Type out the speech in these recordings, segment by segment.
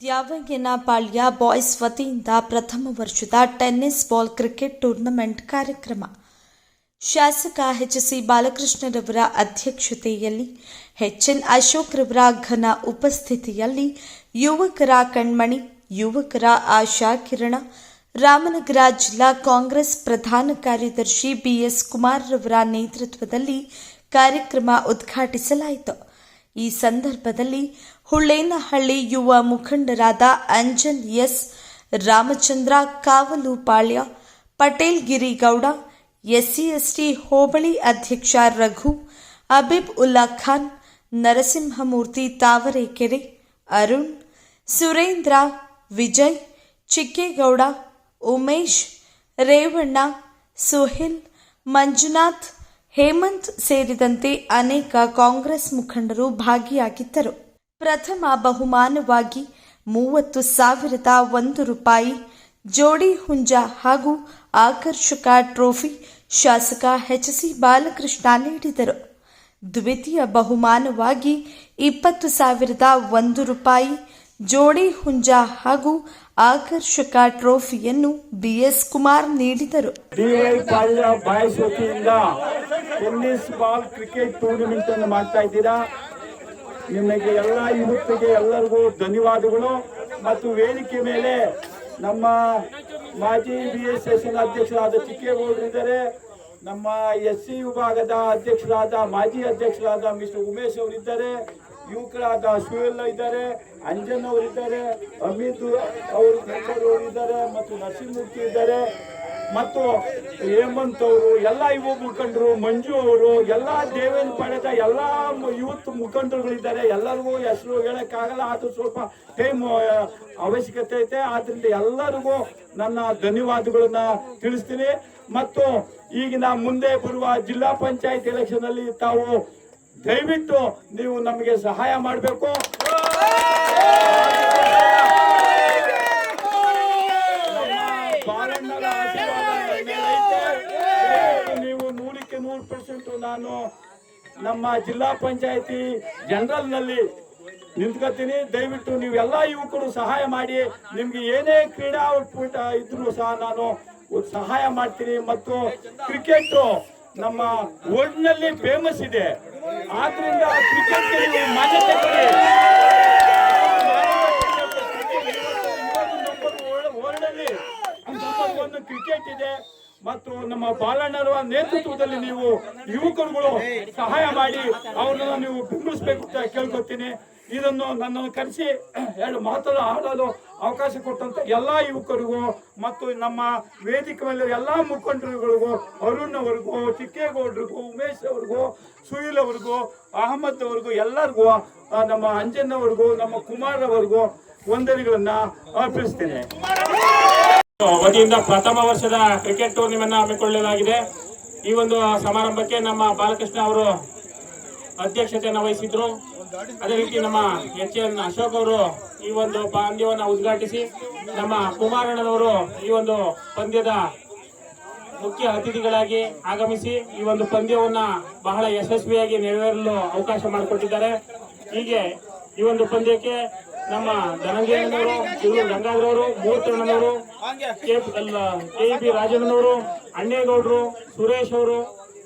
ದ್ಯಾವಯ್ಯನ ಪಾಳ್ಯ boys ವತಿಯಿಂದ ಪ್ರಥಮ ವರ್ಷದ ಟೆನ್ನಿಸ್ ಬಾಲ್ ಕ್ರಿಕೆಟ್ ಟೂರ್ನಮೆಂಟ್ ಕಾರ್ಯಕ್ರಮ. ಶಾಸಕ ಎಚ್ ಸಿ ಬಾಲಕೃಷ್ಣರವರ ಅಧ್ಯಕ್ಷತೆಯಲ್ಲಿ, ಎಚ್ಎನ್ ಅಶೋಕ್ ರವರ ಘನ ಉಪಸ್ಥಿತಿಯಲ್ಲಿ ಯುವಕರ ಕಣ್ಮಣಿ, ಯುವಕರ ಆಶಾ ಕಿರಣ, ರಾಮನಗರ ಜಿಲ್ಲಾ ಕಾಂಗ್ರೆಸ್ ಪ್ರಧಾನ ಕಾರ್ಯದರ್ಶಿ ಬಿಎಸ್ ಕುಮಾರ್ ರವರ ನೇತೃತ್ವದಲ್ಲಿ ಕಾರ್ಯಕ್ರಮ ಉದ್ಘಾಟಿಸಲಾಯಿತು. ಈ ಸಂದರ್ಭದಲ್ಲಿ ಹುಳ್ಳೇನಹಳ್ಳಿ ಯುವ ಮುಖಂಡರಾದ Anjan S Ramachandra Kavalu Palya Patel Girigowda SC ST ಹೋಬಳಿ ಅಧ್ಯಕ್ಷ ರಘು ಅಬಿಬ್ ಉಲ್ಲಾ ಖಾನ್ ನರಸಿಂಹಮೂರ್ತಿ ತಾವರೆಕೆರೆ ಅರುಣ್ ಸುರೇಂದ್ರ ವಿಜಯ್ ಚಿಕ್ಕೇಗೌಡ ಉಮೇಶ್ ರೇವಣ್ಣ ಸುಹಿಲ್ ಮಂಜುನಾಥ್ ಹೇಮಂತ್ ಸೇರಿದಂತೆ ಅನೇಕ ಕಾಂಗ್ರೆಸ್ ಮುಖಂಡರು ಭಾಗಿಯಾಗಿದ್ದರು ಪ್ರಥಮ ಬಹುಮಾನವಾಗಿ ಮೂವತ್ತು ಸಾವಿರದ ಒಂದು ರೂಪಾಯಿ, ಜೋಡಿ ಹುಂಜ ಹಾಗೂ ಆಕರ್ಷಕ ಟ್ರೋಫಿ ಶಾಸಕ ಎಚ್ ಸಿ ಬಾಲಕೃಷ್ಣ ನೀಡಿದರು. ದ್ವಿತೀಯ ಬಹುಮಾನವಾಗಿ ಇಪ್ಪತ್ತು ಸಾವಿರದ ಒಂದು ರೂಪಾಯಿ, ಜೋಡಿ ಹುಂಜ ಹಾಗೂ ಆಕರ್ಷಕ ಟ್ರೋಫಿಯನ್ನು ಬಿ ಎಸ್ ಕುಮಾರ್ ನೀಡಿದರು. ಟೆನ್ನಿಸ್ ಬಾಲ್ ಕ್ರಿಕೆಟ್ ಟೂರ್ನಮೆಂಟ್ ಅನ್ನು ಮಾಡ್ತಾ ಇದ್ದೀರಾ? ನಿಮಗೆ ಎಲ್ಲ ಯುವತಿಗೆ ಎಲ್ಲರಿಗೂ ಧನ್ಯವಾದಗಳು. ಮತ್ತು ವೇದಿಕೆ ಮೇಲೆ ನಮ್ಮ ಮಾಜಿ ಬಿ ಎಸ್ ಎಸ್ ಅಧ್ಯಕ್ಷರಾದ ಚಿಕ್ಕೇಗೌಡರಿದ್ದಾರೆ ನಮ್ಮ ಎಸ್ ಸಿ ವಿಭಾಗದ ಅಧ್ಯಕ್ಷರಾದ, ಮಾಜಿ ಅಧ್ಯಕ್ಷರಾದ ಮಿಸ್ಟರ್ ಉಮೇಶ್ ಅವರಿದ್ದಾರೆ ಯುವಕರಾದ ಸುಯಲ್ಲ ಇದ್ದಾರೆ, ಅಂಜನ್ ಅವರಿದ್ದಾರೆ ಅಮಿತ್ ಅವರು ಅವರು ಇದ್ದಾರೆ, ಮತ್ತು ನರಸಿಂಹಮೂರ್ತಿ ಇದ್ದಾರೆ. ಮತ್ತು ಹೇಮಂತ್ ಅವರು, ಎಲ್ಲ ಯುವ ಮುಖಂಡರು, ಮಂಜು ಅವರು, ಎಲ್ಲ ದೇವೇಂದ್ರ ಪಡೆದ ಎಲ್ಲ ಯೂತ್ ಮುಖಂಡರುಗಳಿದ್ದಾರೆ. ಎಲ್ಲರಿಗೂ ಹೆಸರು ಹೇಳೋಕ್ಕಾಗಲ್ಲ. ಅದು ಸ್ವಲ್ಪ ಟೈಮ್ ಅವಶ್ಯಕತೆ ಐತೆ. ಆದ್ರಿಂದ ಎಲ್ಲರಿಗೂ ನನ್ನ ಧನ್ಯವಾದಗಳನ್ನ ತಿಳಿಸ್ತೀನಿ. ಮತ್ತು ಈಗಿನ ಮುಂದೆ ಬರುವ ಜಿಲ್ಲಾ ಪಂಚಾಯತ್ ಎಲೆಕ್ಷನ್ ಅಲ್ಲಿ ತಾವು ದಯವಿಟ್ಟು ನೀವು ನಮಗೆ ಸಹಾಯ ಮಾಡಬೇಕು ಬಾಲಣ್ಣರ ಆಶೀರ್ವಾದ ನನ್ನ ಮೇಲೆ ಐತೆ. ದಯವಿಟ್ಟು ನೀವು ನೂರು ಪರ್ಸೆಂಟ್ ನಾನು ನಮ್ಮ ಜಿಲ್ಲಾ ಪಂಚಾಯತಿ ಜನರಲ್ನಲ್ಲಿ ನಿಂತ್ಕೋತೀನಿ. ದಯವಿಟ್ಟು ನೀವೆಲ್ಲ ಯುವಕರು ಸಹಾಯ ಮಾಡಿ. ನಿಮ್ಗೆ ಏನೇ ಕ್ರೀಡಾ ಔಟ್ಪುಟ್ ಇದ್ರು ಸಹ ನಾನು ಸಹಾಯ ಮಾಡ್ತೀನಿ. ಮತ್ತು ಕ್ರಿಕೆಟ್ ನಮ್ಮ ವರ್ಲ್ಡ್ನಲ್ಲಿ ಫೇಮಸ್ ಇದೆ. ಆದ್ರಿಂದ ಕ್ರಿಕೆಟ್ ಮಾನ್ಯತೆ ಕೊಡಿ. ನಂಬರ್ ಒನ್ ಕ್ರಿಕೆಟ್ ಇದೆ. ಮತ್ತು ನಮ್ಮ ಬಾಲಣ್ಣರ ನೇತೃತ್ವದಲ್ಲಿ ನೀವು ಯುವಕರುಗಳು ಸಹಾಯ ಮಾಡಿ ಅವರನ್ನು ನೀವು ಬೆಂಬಲಿಸಬೇಕು ಅಂತ ಕೇಳ್ಕೊತೀನಿ ಇದನ್ನು ನನ್ನನ್ನು ಕರೆಸಿ, ಎರಡು ಮಾತನ್ನು ಆಡಲು ಅವಕಾಶ ಕೊಟ್ಟಂತ ಎಲ್ಲಾ ಯುವಕರಿಗೂ ಮತ್ತು ನಮ್ಮ ವೇದಿಕೆ ಮೇಲೆ ಎಲ್ಲ ಮುಖಂಡರುಗಳಿಗೂ ಅರುಣ್ ಅವ್ರಿಗೂ ಚಿಕ್ಕೇಗೌಡರಿಗೂ ಉಮೇಶ್ ಅವ್ರಿಗೂ ಸುಹಿಲ್ ಅವ್ರಿಗೂ ಅಹಮದ್ ಅವ್ರಿಗೂ ಎಲ್ಲರಿಗೂ ನಮ್ಮ ಅಂಜನ್ ಅವ್ರಿಗೂ ನಮ್ಮ ಕುಮಾರ್ ಅವ್ರಿಗೂ ವಂದನೆಗಳನ್ನ ಅರ್ಪಿಸ್ತೇನೆ. ವತಿಯಿಂದ ಪ್ರಥಮ ವರ್ಷದ ಕ್ರಿಕೆಟ್ ಟೂರ್ನಿಮೆಂಟ್ ಹಮ್ಮಿಕೊಳ್ಳಲಾಗಿದೆ. ಈ ಒಂದು ಸಮಾರಂಭಕ್ಕೆ ನಮ್ಮ ಬಾಲಕೃಷ್ಣ ಅವರು ಅಧ್ಯಕ್ಷತೆಯನ್ನು ವಹಿಸಿದ್ರು. ಅದೇ ರೀತಿ ನಮ್ಮ ಎಚ್ ಎನ್ ಅಶೋಕ್ ಅವರು ಈ ಒಂದು ಪಂದ್ಯವನ್ನು ಉದ್ಘಾಟಿಸಿ, ನಮ್ಮ ಕುಮಾರಣ್ಣನವರು ಈ ಒಂದು ಪಂದ್ಯದ ಮುಖ್ಯ ಅತಿಥಿಗಳಾಗಿ ಆಗಮಿಸಿ ಈ ಒಂದು ಪಂದ್ಯವನ್ನು ಬಹಳ ಯಶಸ್ವಿಯಾಗಿ ನೆರವೇರಲು ಅವಕಾಶ ಮಾಡಿಕೊಟ್ಟಿದ್ದಾರೆ. ಹೀಗೆ ಈ ಒಂದು ಪಂದ್ಯಕ್ಕೆ ನಮ್ಮ ಧನಂಜಯನವರು ಶಿವರು ಗಂಗಾಧರವರು ಮೂರ್ತಣ್ಣನವರು ಕೆ ಪಿ ಕೆ ಬಿ ರಾಜಣ್ಣನವರು ಅಣ್ಣೇಗೌಡರು ಸುರೇಶ್ ಅವರು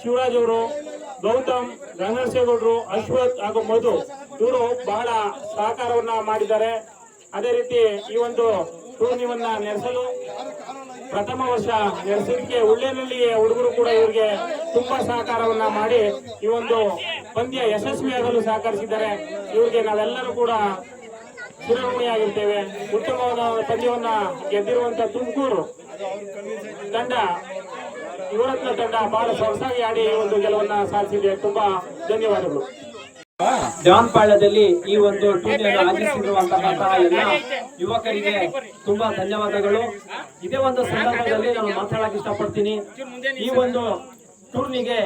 ಶಿವರಾಜ್ ಅವರು ಗೌತಮ್ ಗಂಗಸೇಗೌಡರು ಅಶ್ವಥ್ ಹಾಗೂ ಮಧು. ಇವರು ಬಹಳ ಸಹಕಾರವನ್ನ ಮಾಡಿದ್ದಾರೆ. ಅದೇ ರೀತಿ ಈ ಒಂದು ಟೂರ್ನಿವನ್ನ ನಡೆಸಲು ಪ್ರಥಮ ವರ್ಷ ನಡೆಸಲಿಕ್ಕೆ ಉಳ್ಳೇನಲ್ಲಿ ಹುಡುಗರು ಕೂಡ ಇವರಿಗೆ ತುಂಬಾ ಸಹಕಾರವನ್ನ ಮಾಡಿ ಈ ಒಂದು ಪಂದ್ಯ ಯಶಸ್ವಿಯಾಗಲು ಸಹಕರಿಸಿದ್ದಾರೆ. ಇವರಿಗೆ ನಾವೆಲ್ಲರೂ ಕೂಡ ಚಿರಋಣಿಯಾಗಿರ್ತೇವೆ ಉತ್ತಮವಾದ ಪಂದ್ಯವನ್ನ ಗೆದ್ದಿರುವಂತ ತುಮಕೂರು ತಂಡ, ಯುವರತ್ನ ತಂಡ ಬಹಳ ಸೊಗಸಾಗಿ ಆಡಿ ಒಂದು ಗೆಲುವನ್ನ ಸಾಧಿಸಿದೆ. ತುಂಬಾ ಧನ್ಯವಾದಗಳು. ದೇವನಪಾಳ್ಯದಲ್ಲಿ ಈ ಒಂದು ಟೂರ್ನಿಯನ್ನು ಆಯೋಜಿಸಿರುವಂತಹ ಎಲ್ಲ ಯುವಕರಿಗೆ ತುಂಬಾ ಧನ್ಯವಾದಗಳು. ಇದೇ ಒಂದು ಸಂದರ್ಭದಲ್ಲಿ ನಾನು ಮಾತಾಡಕ್ ಇಷ್ಟಪಡ್ತೀನಿ. ಈ ಒಂದು ಟೂರ್ನಿಗೆ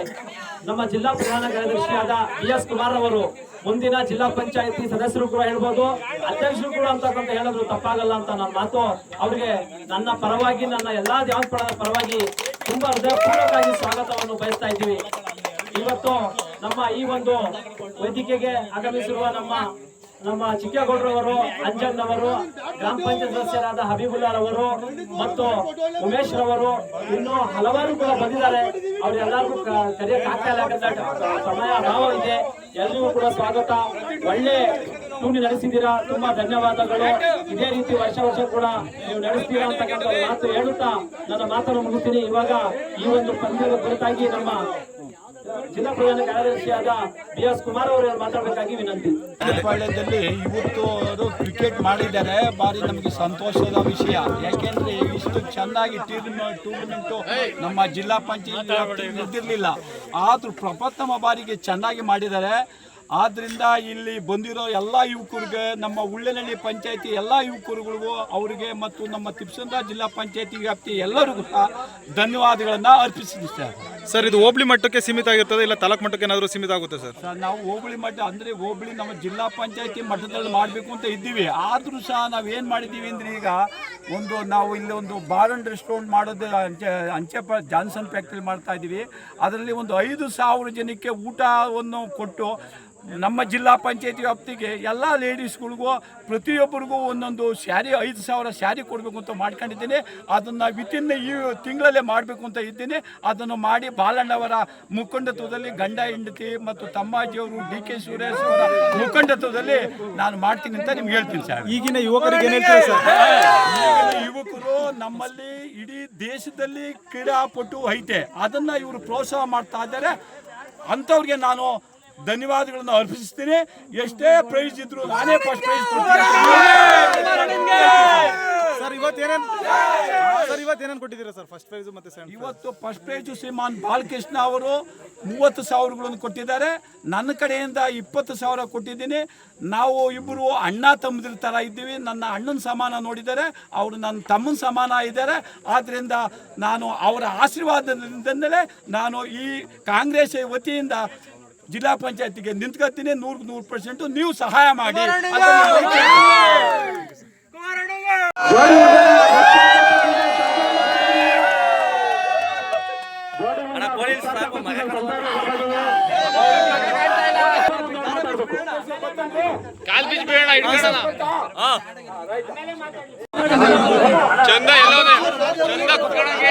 ನಮ್ಮ ಜಿಲ್ಲಾ ಪ್ರಧಾನ ಕಾರ್ಯದರ್ಶಿಯಾದ ಬಿ ಎಸ್ ಕುಮಾರ್ ಅವರು ಮುಂದಿನ ಜಿಲ್ಲಾ ಪಂಚಾಯತಿ ಸದಸ್ಯರು ಕೂಡ ಹೇಳ್ಬೋದು. ಅಧ್ಯಕ್ಷರು ಕೂಡ ಅಂತಕ್ಕಂಥ ಹೇಳಿದ್ರು ತಪ್ಪಾಗಲ್ಲ ಅಂತ ನನ್ನ ಮಾತು. ಅವರಿಗೆ ನನ್ನ ಪರವಾಗಿ, ನನ್ನ ಎಲ್ಲಾ ದೇವಸ್ಥಾನದ ಪರವಾಗಿ ತುಂಬಾ ಹೃದಯಪೂರ್ವಕವಾಗಿ ಸ್ವಾಗತವನ್ನು ಬಯಸ್ತಾ ಇದ್ದೀವಿ. ಇವತ್ತು ನಮ್ಮ ಈ ಒಂದು ವೇದಿಕೆಗೆ ಆಗಮಿಸಿರುವ ನಮ್ಮ ನಮ್ಮ ಚಿಕ್ಕೇಗೌಡರವರು, ಅಂಜನ್ನವರು, ಗ್ರಾಮ ಪಂಚಾಯತ್ ಸದಸ್ಯರಾದ ಹಬೀಬುಲ್ಲಾರವರು ಮತ್ತು ಉಮೇಶ್ ರವರು ಇನ್ನೂ ಹಲವಾರು ಕೂಡ ಬಂದಿದ್ದಾರೆ. ಅವರೆಲ್ಲರಿಗೂ ಕರೆಯಕ್ಕೆ ಆಗ್ತಾ ಇಲ್ಲ ಸಮಯ ಅಭಾವ ಇದೆ. ಎಲ್ರಿಗೂ ಕೂಡ ಸ್ವಾಗತ. ಒಳ್ಳೆ ಟೂರ್ನಿ ನಡೆಸಿದ್ದೀರಾ? ತುಂಬಾ ಧನ್ಯವಾದಗಳು. ಇದೇ ರೀತಿ ವರ್ಷ ವರ್ಷ ಕೂಡ ನೀವು ನಡೆಸ್ತೀರಾ ಅಂತಕ್ಕಂಥ ಮಾತು ಹೇಳುತ್ತಾ ನನ್ನ ಮಾತನ್ನು ಮುಗಿಸ್ತೀನಿ. ಇವಾಗ ಈ ಒಂದು ಪಂದ್ಯದ ಕುರಿತಾಗಿ ನಮ್ಮ ಜಿಲ್ಲಾ ಪ್ರಧಾನ ಕಾರ್ಯದರ್ಶಿಯಾದ ಬಿ ಎಸ್ ಕುಮಾರ್ ಅವರು ಮಾತಾಡಬೇಕಾಗಿ ವಿನಂತಿ. ಪಾಳ್ಯದಲ್ಲಿ ಇವತ್ತು ಅವರು ಕ್ರಿಕೆಟ್ ಮಾಡಿದ್ದಾರೆ. ಬಾರಿ ನಮಗೆ ಸಂತೋಷದ ವಿಷಯ. ಯಾಕೆಂದ್ರೆ ಇಷ್ಟು ಚೆನ್ನಾಗಿ ಟೂರ್ನಮೆಂಟ್ ನಮ್ಮ ಜಿಲ್ಲಾ ಪಂಚಾಯತ್ ನಡೆದಿರಲಿಲ್ಲ ಆದ್ರೂ ಪ್ರಪ್ರಥಮ ಬಾರಿಗೆ ಚೆನ್ನಾಗಿ ಮಾಡಿದ್ದಾರೆ. ಆದ್ರಿಂದ ಇಲ್ಲಿ ಬಂದಿರೋ ಎಲ್ಲ ಯುವಕರಿಗೆ ನಮ್ಮ ಉಳ್ಳನಹಳ್ಳಿ ಪಂಚಾಯತಿ ಎಲ್ಲ ಯುವಕರುಗಳಿಗೂ ಅವರಿಗೆ ಮತ್ತು ನಮ್ಮ ತಿಪ್ಸಂದ್ರ ಜಿಲ್ಲಾ ಪಂಚಾಯತಿ ವ್ಯಾಪ್ತಿ ಎಲ್ಲರಿಗೂ ಸಹ ಧನ್ಯವಾದಗಳನ್ನು ಅರ್ಪಿಸಿದ್ವಿ ಸರ್. ಸರ್ ಇದು ಹೋಬಳಿ ಮಟ್ಟಕ್ಕೆ ಸೀಮಿತ ಆಗಿರ್ತದೆ ಇಲ್ಲ ತಾಲೂಕು ಮಟ್ಟಕ್ಕೆ ಏನಾದರೂ ಸೀಮಿತ ಆಗುತ್ತೆ ಸರ್? ಸರ್ ನಾವು ಹೋಬಳಿ ಮಟ್ಟ ಅಂದ್ರೆ ಹೋಬಳಿ ನಮ್ಮ ಜಿಲ್ಲಾ ಪಂಚಾಯತಿ ಮಟ್ಟದಲ್ಲಿ ಮಾಡಬೇಕು ಅಂತ ಇದ್ದೀವಿ. ಆದರೂ ಸಹ ನಾವು ಏನು ಮಾಡಿದ್ದೀವಿ ಅಂದರೆ ಈಗ ಒಂದು ನಾವು ಇಲ್ಲಿ ಒಂದು ಬಾರ್ ಅಂಡ್ ರೆಸ್ಟೋರೆಂಟ್ ಮಾಡೋದು ಅಂಚೆ ಅಂಚೆಪ ಜಾನ್ಸನ್ ಫ್ಯಾಕ್ಟ್ರಿ ಮಾಡ್ತಾ ಇದ್ದೀವಿ. ಅದರಲ್ಲಿ ಒಂದು ಐದು ಸಾವಿರ ಜನಕ್ಕೆ ಊಟವನ್ನು ಕೊಟ್ಟು ನಮ್ಮ ಜಿಲ್ಲಾ ಪಂಚಾಯತಿ ವ್ಯಾಪ್ತಿಗೆ ಎಲ್ಲ ಲೇಡೀಸ್ಗಳಿಗೂ ಪ್ರತಿಯೊಬ್ಬರಿಗೂ ಒಂದೊಂದು ಸ್ಯಾರಿ ಐದು ಸಾವಿರ ಸ್ಯಾರಿ ಕೊಡಬೇಕು ಅಂತ ಮಾಡ್ಕೊಂಡಿದ್ದೀನಿ. ಅದನ್ನು ವಿತಿನ್ ಈ ತಿಂಗಳಲ್ಲೇ ಮಾಡಬೇಕು ಅಂತ ಇದ್ದೀನಿ. ಅದನ್ನು ಮಾಡಿ ಬಾಲಣ್ಣವರ ಮುಖಂಡತ್ವದಲ್ಲಿ ಗಂಡ ಹೆಂಡತಿ ಮತ್ತು ತಮ್ಮಾಜಿಯವರು ಡಿ ಕೆ ಸುರೇಶ್ ಅವರ ಮುಖಂಡತ್ವದಲ್ಲಿ ನಾನು ಮಾಡ್ತೀನಿ ಅಂತ ನಿಮ್ಗೆ ಹೇಳ್ತೀನಿ ಸರ್. ಈಗಿನ ಯುವಕರಿಗೆ ಯುವಕರು ನಮ್ಮಲ್ಲಿ ಇಡೀ ದೇಶದಲ್ಲಿ ಕ್ರೀಡಾಪಟು ಐತೆ. ಅದನ್ನು ಇವರು ಪ್ರೋತ್ಸಾಹ ಮಾಡ್ತಾ ಇದ್ದಾರೆ. ಅಂಥವ್ರಿಗೆ ನಾನು ಧನ್ಯವಾದಗಳನ್ನು ಅರ್ಪಿಸ್ತೀನಿ ಎಷ್ಟೇ ಪ್ರೈಸ್ ಇದ್ರು ನಾನೇ ಫಸ್ಟ್ ಪ್ರೈಸ್ ಸರ್ ಇವತ್ತು ಏನೇನು ಸರ್ ಇವತ್ತು ಏನೇನು ಕೊಟ್ಟಿದ್ದೀರಾ ಸರ್ ಫಸ್ಟ್ ಪ್ರೈಸ್ ಮತ್ತೆ ಸೆಕೆಂಡ್ ಇವತ್ತು ಫಸ್ಟ್ ಪ್ರೈಜು ಶ್ರೀಮಾನ್ ಬಾಲಕೃಷ್ಣ ಅವರು ಮೂವತ್ತು ಸಾವಿರಗಳನ್ನು ಕೊಟ್ಟಿದ್ದಾರೆ. ನನ್ನ ಕಡೆಯಿಂದ ಇಪ್ಪತ್ತು ಸಾವಿರ ಕೊಟ್ಟಿದ್ದೀನಿ. ನಾವು ಇಬ್ಬರು ಅಣ್ಣ ತಮ್ಮದ್ರ ಥರ ಇದ್ದೀವಿ. ನನ್ನ ಅಣ್ಣನ ಸಮಾನ ನೋಡಿದ್ದಾರೆ. ಅವರು ನನ್ನ ತಮ್ಮನ ಸಮಾನ ಇದ್ದಾರೆ. ಆದ್ದರಿಂದ ನಾನು ಅವರ ಆಶೀರ್ವಾದದಿಂದಲೇ ನಾನು ಈ ಕಾಂಗ್ರೆಸ್ ವತಿಯಿಂದ ಜಿಲ್ಲಾ ಪಂಚಾಯತಿಗೆ ನಿಂತ್ಕೊತೀನಿ ನೂರು ನೂರು ಪರ್ಸೆಂಟ್ ನೀವು ಸಹಾಯ ಮಾಡಿ. ಚಂದ ಎಲ್ಲ ಚಂದ ಕುತ್ಕೊಳಂಗೆ